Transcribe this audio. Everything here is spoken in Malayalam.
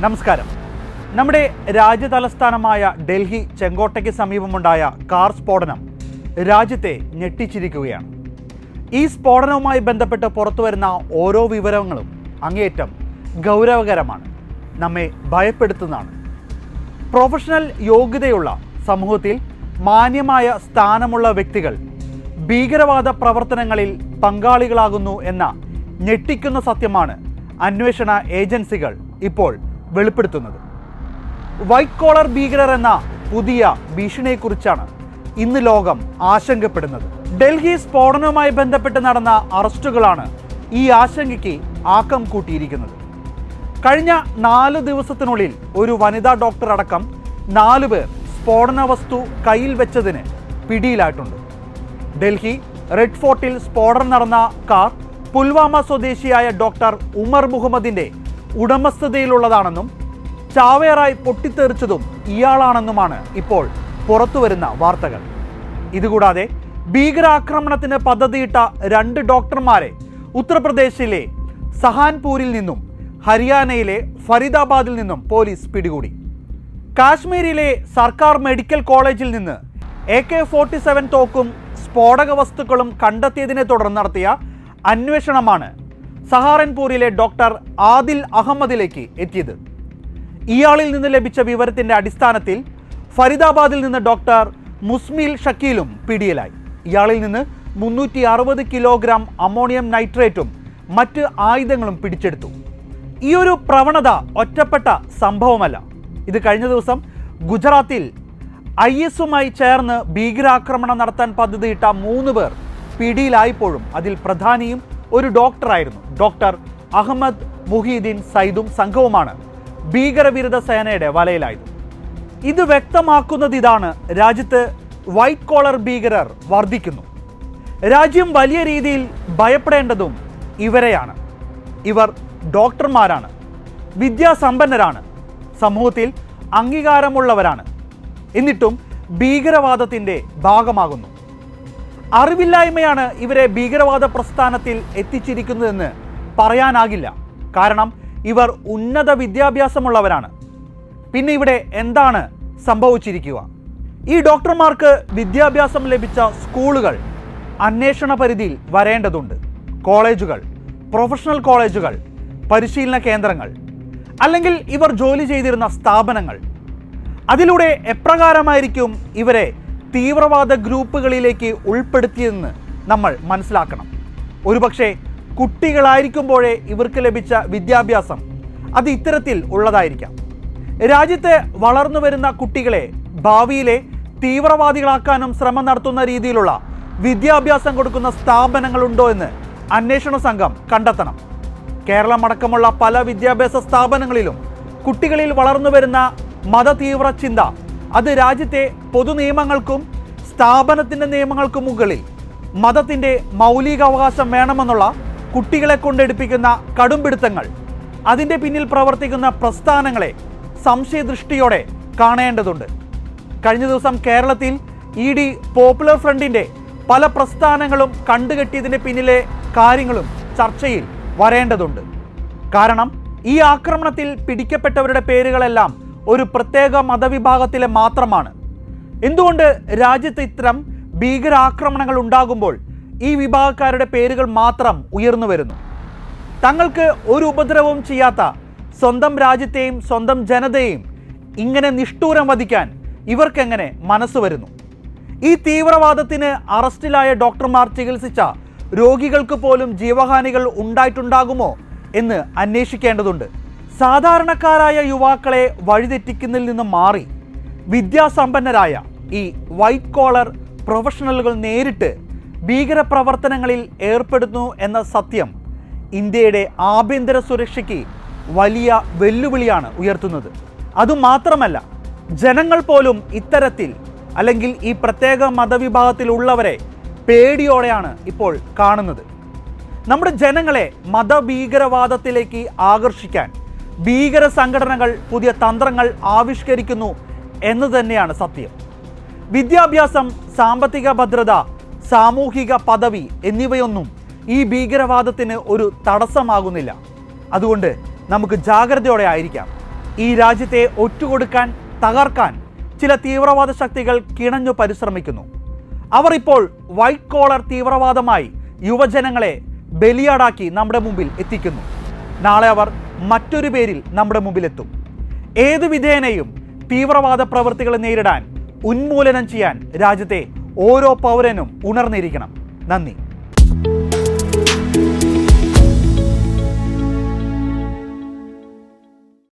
നമസ്കാരം. നമ്മുടെ രാജ്യതലസ്ഥാനമായ ഡൽഹി ചെങ്കോട്ടയ്ക്ക് സമീപമുണ്ടായ കാർ സ്ഫോടനം രാജ്യത്തെ ഞെട്ടിച്ചിരിക്കുകയാണ്. ഈ സ്ഫോടനവുമായി ബന്ധപ്പെട്ട് പുറത്തുവരുന്ന ഓരോ വിവരങ്ങളും അങ്ങേയറ്റം ഗൗരവകരമാണ്. നമ്മെ ഭയപ്പെടുത്തുന്നതാണ്. പ്രൊഫഷണൽ യോഗ്യതയുള്ള സമൂഹത്തിൽ മാന്യമായ സ്ഥാനമുള്ള വ്യക്തികൾ ഭീകരവാദ പ്രവർത്തനങ്ങളിൽ പങ്കാളികളാകുന്നു എന്ന ഞെട്ടിക്കുന്ന സത്യമാണ് അന്വേഷണ ഏജൻസികൾ ഇപ്പോൾ വെളിപ്പെടുത്തുന്നത്. വൈറ്റ് കോളർ ഭീകരർ എന്ന പുതിയ ഭീഷണിയെക്കുറിച്ചാണ് ഇന്ന് ലോകം ആശങ്കപ്പെടുന്നത്. ഡൽഹി സ്ഫോടനവുമായി ബന്ധപ്പെട്ട് നടന്ന അറസ്റ്റുകളാണ് ഈ ആശങ്കയ്ക്ക് ആക്കം കൂട്ടിയിരിക്കുന്നത്. കഴിഞ്ഞ നാല് ദിവസത്തിനുള്ളിൽ ഒരു വനിതാ ഡോക്ടർ അടക്കം നാലു പേർ സ്ഫോടന വസ്തു കയ്യിൽ വെച്ചതിന് പിടിയിലായിട്ടുണ്ട്. ഡൽഹി റെഡ് ഫോർട്ടിൽ സ്ഫോടനം നടന്ന കാർ പുൽവാമ സ്വദേശിയായ ഡോക്ടർ ഉമർ മുഹമ്മദിന്റെ ഉടമസ്ഥതയിലുള്ളതാണെന്നും ചാവേറായി പൊട്ടിത്തെറിച്ചതും ഇയാളാണെന്നുമാണ് ഇപ്പോൾ പുറത്തുവരുന്ന വാർത്തകൾ. ഇതുകൂടാതെ ഭീകരാക്രമണത്തിന് പദ്ധതിയിട്ട രണ്ട് ഡോക്ടർമാരെ ഉത്തർപ്രദേശിലെ സഹാൻപൂരിൽ നിന്നും ഹരിയാനയിലെ ഫരീദാബാദിൽ നിന്നും പോലീസ് പിടികൂടി. കാശ്മീരിലെ സർക്കാർ മെഡിക്കൽ കോളേജിൽ നിന്ന് എ കെ ഫോർട്ടി സെവൻ തോക്കും സ്ഫോടക വസ്തുക്കളും കണ്ടെത്തിയതിനെ തുടർന്ന് നടത്തിയ അന്വേഷണമാണ് സഹാറൻപൂരിലെ ഡോക്ടർ ആദിൽ അഹമ്മദിലേക്ക് എത്തിയത്. ഇയാളിൽ നിന്ന് ലഭിച്ച വിവരത്തിന്റെ അടിസ്ഥാനത്തിൽ ഫരീദാബാദിൽ നിന്ന് ഡോക്ടർ മുസ്മിൽ ഷക്കീലും പിടിയിലായി. ഇയാളിൽ നിന്ന് മുന്നൂറ്റി അറുപത് കിലോഗ്രാം അമോണിയം നൈട്രേറ്റും മറ്റ് ആയുധങ്ങളും പിടിച്ചെടുത്തു. ഈ ഒരു പ്രവണത ഒറ്റപ്പെട്ട സംഭവമല്ല. ഇത് കഴിഞ്ഞ ദിവസം ഗുജറാത്തിൽ ഐ എസുമായി ചേർന്ന് ഭീകരാക്രമണം നടത്താൻ പദ്ധതിയിട്ട മൂന്ന് പേർ പിടിയിലായപ്പോഴും അതിൽ പ്രധാനിയും ഒരു ഡോക്ടറായിരുന്നു. ഡോക്ടർ അഹമ്മദ് മുഹീദ്ദീൻ സൈദും സംഘവുമാണ് ഭീകരവിരുദ്ധ സേനയുടെ വലയിലായത്. ഇത് വ്യക്തമാക്കുന്നത് ഇതാണ് രാജ്യത്ത് വൈറ്റ് കോളർ ഭീകരർ വർദ്ധിക്കുന്നു രാജ്യം വലിയ രീതിയിൽ ഭയപ്പെടേണ്ടതും ഇവരെയാണ്. ഇവർ ഡോക്ടർമാരാണ്. വിദ്യാസമ്പന്നരാണ്. സമൂഹത്തിൽ അംഗീകാരമുള്ളവരാണ്. എന്നിട്ടും ഭീകരവാദത്തിന്റെ ഭാഗമാകുന്നു. അറിവില്ലായ്മയാണ് ഇവരെ ഭീകരവാദ പ്രസ്ഥാനത്തിൽ എത്തിച്ചിരിക്കുന്നതെന്ന് പറയാനാകില്ല. കാരണം ഇവർ ഉന്നത വിദ്യാഭ്യാസമുള്ളവരാണ്. പിന്നെ ഇവിടെ എന്താണ് സംഭവിച്ചിരിക്കുക? ഈ ഡോക്ടർമാർക്ക് വിദ്യാഭ്യാസം ലഭിച്ച സ്കൂളുകൾ അന്വേഷണ പരിധിയിൽ വരേണ്ടതുണ്ട്. കോളേജുകൾ പ്രൊഫഷണൽ കോളേജുകൾ പരിശീലന കേന്ദ്രങ്ങൾ അല്ലെങ്കിൽ ഇവർ ജോലി ചെയ്തിരുന്ന സ്ഥാപനങ്ങൾ. അതിലൂടെ എപ്രകാരമായിരിക്കും ഇവരെ തീവ്രവാദ ഗ്രൂപ്പുകളിലേക്ക് ഉൾപ്പെടുത്തിയതെന്ന് നമ്മൾ മനസ്സിലാക്കണം. ഒരുപക്ഷെ കുട്ടികളായിരിക്കുമ്പോഴേ ഇവർക്ക് ലഭിച്ച വിദ്യാഭ്യാസം അത് ഇത്തരത്തിൽ ഉള്ളതായിരിക്കാം. രാജ്യത്ത് വളർന്നു വരുന്ന കുട്ടികളെ ഭാവിയിലെ തീവ്രവാദികളാക്കാനും ശ്രമം നടത്തുന്ന രീതിയിലുള്ള വിദ്യാഭ്യാസം കൊടുക്കുന്ന സ്ഥാപനങ്ങളുണ്ടോ എന്ന് അന്വേഷണ സംഘം കണ്ടെത്തണം. കേരളമടക്കമുള്ള പല വിദ്യാഭ്യാസ സ്ഥാപനങ്ങളിലും കുട്ടികളിൽ വളർന്നു വരുന്ന മതതീവ്ര ചിന്ത അത് രാജ്യത്തെ പൊതു നിയമങ്ങൾക്കും സ്ഥാപനത്തിന്റെ നിയമങ്ങൾക്കും മുകളിൽ മതത്തിന്റെ മൗലികാവകാശം വേണമെന്നുള്ള കുട്ടികളെ കൊണ്ടെടുപ്പിക്കുന്ന കടുംപിടുത്തങ്ങൾ അതിന്റെ പിന്നിൽ പ്രവർത്തിക്കുന്ന പ്രസ്ഥാനങ്ങളെ സംശയദൃഷ്ടിയോടെ കാണേണ്ടതുണ്ട്. കഴിഞ്ഞ ദിവസം കേരളത്തിൽ ഇ ഡി പോപ്പുലർ ഫ്രണ്ടിന്റെ പല പ്രസ്ഥാനങ്ങളും കണ്ടുകെട്ടിയതിന്റെ പിന്നിലെ കാര്യങ്ങളും ചർച്ചയിൽ വരേണ്ടതുണ്ട്. കാരണം ഈ ആക്രമണത്തിൽ പിടിക്കപ്പെട്ടവരുടെ പേരുകളെല്ലാം ഒരു പ്രത്യേക മതവിഭാഗത്തിലെ മാത്രമാണ്. എന്തുകൊണ്ട് രാജ്യത്ത് ഇത്തരം ഭീകരാക്രമണങ്ങൾ ഉണ്ടാകുമ്പോൾ ഈ വിഭാഗക്കാരുടെ പേരുകൾ മാത്രം ഉയർന്നു വരുന്നു? തങ്ങൾക്ക് ഒരു ഉപദ്രവവും ചെയ്യാത്ത സ്വന്തം രാജ്യത്തെയും സ്വന്തം ജനതയെയും ഇങ്ങനെ നിഷ്ഠൂരം വധിക്കാൻ ഇവർക്കെങ്ങനെ മനസ്സ് വരുന്നു? ഈ തീവ്രവാദത്തിന് അറസ്റ്റിലായ ഡോക്ടർമാർ ചികിത്സിച്ച രോഗികൾക്ക് പോലും ജീവഹാനികൾ ഉണ്ടായിട്ടുണ്ടാകുമോ എന്ന് അന്വേഷിക്കേണ്ടതുണ്ട്. സാധാരണക്കാരായ യുവാക്കളെ വഴിതെറ്റിക്കുന്നതിൽ നിന്ന് മാറി വിദ്യാസമ്പന്നരായ ഈ വൈറ്റ് കോളർ പ്രൊഫഷണലുകൾ നേരിട്ട് ഭീകരപ്രവർത്തനങ്ങളിൽ ഏർപ്പെടുന്നു എന്ന സത്യം ഇന്ത്യയുടെ ആഭ്യന്തര സുരക്ഷയ്ക്ക് വലിയ വെല്ലുവിളിയാണ് ഉയർത്തുന്നത്. അതുമാത്രമല്ല ജനങ്ങൾ പോലും ഇത്തരത്തിൽ അല്ലെങ്കിൽ ഈ പ്രത്യേക മതവിഭാഗത്തിലുള്ളവരെ പേടിയോടെയാണ് ഇപ്പോൾ കാണുന്നത്. നമ്മുടെ ജനങ്ങളെ മതഭീകരവാദത്തിലേക്ക് ആകർഷിക്കാൻ ഭീകര സംഘടനകൾ പുതിയ തന്ത്രങ്ങൾ ആവിഷ്കരിക്കുന്നു എന്ന് തന്നെയാണ് സത്യം. വിദ്യാഭ്യാസം സാമ്പത്തിക ഭദ്രത സാമൂഹിക പദവി എന്നിവയൊന്നും ഈ ഭീകരവാദത്തിന് ഒരു തടസ്സമാകുന്നില്ല. അതുകൊണ്ട് നമുക്ക് ജാഗ്രതയോടെ ആയിരിക്കാം. ഈ രാജ്യത്തെ ഒറ്റുകൊടുക്കാൻ തകർക്കാൻ ചില തീവ്രവാദ ശക്തികൾ കിണഞ്ഞു പരിശ്രമിക്കുന്നു. അവർ ഇപ്പോൾ വൈറ്റ് കോളർ തീവ്രവാദമായി യുവജനങ്ങളെ ബലിയാടാക്കി നമ്മുടെ മുമ്പിൽ എത്തിക്കുന്നു. നാളെ അവർ മറ്റൊരു പേരിൽ നമ്മുടെ മുമ്പിലെത്തും. ഏതു വിധേനയും തീവ്രവാദ പ്രവൃത്തികളെ നേരിടാൻ ഉന്മൂലനം ചെയ്യാൻ രാജ്യത്തെ ഓരോ പൗരനും ഉണർന്നിരിക്കണം. നന്ദി.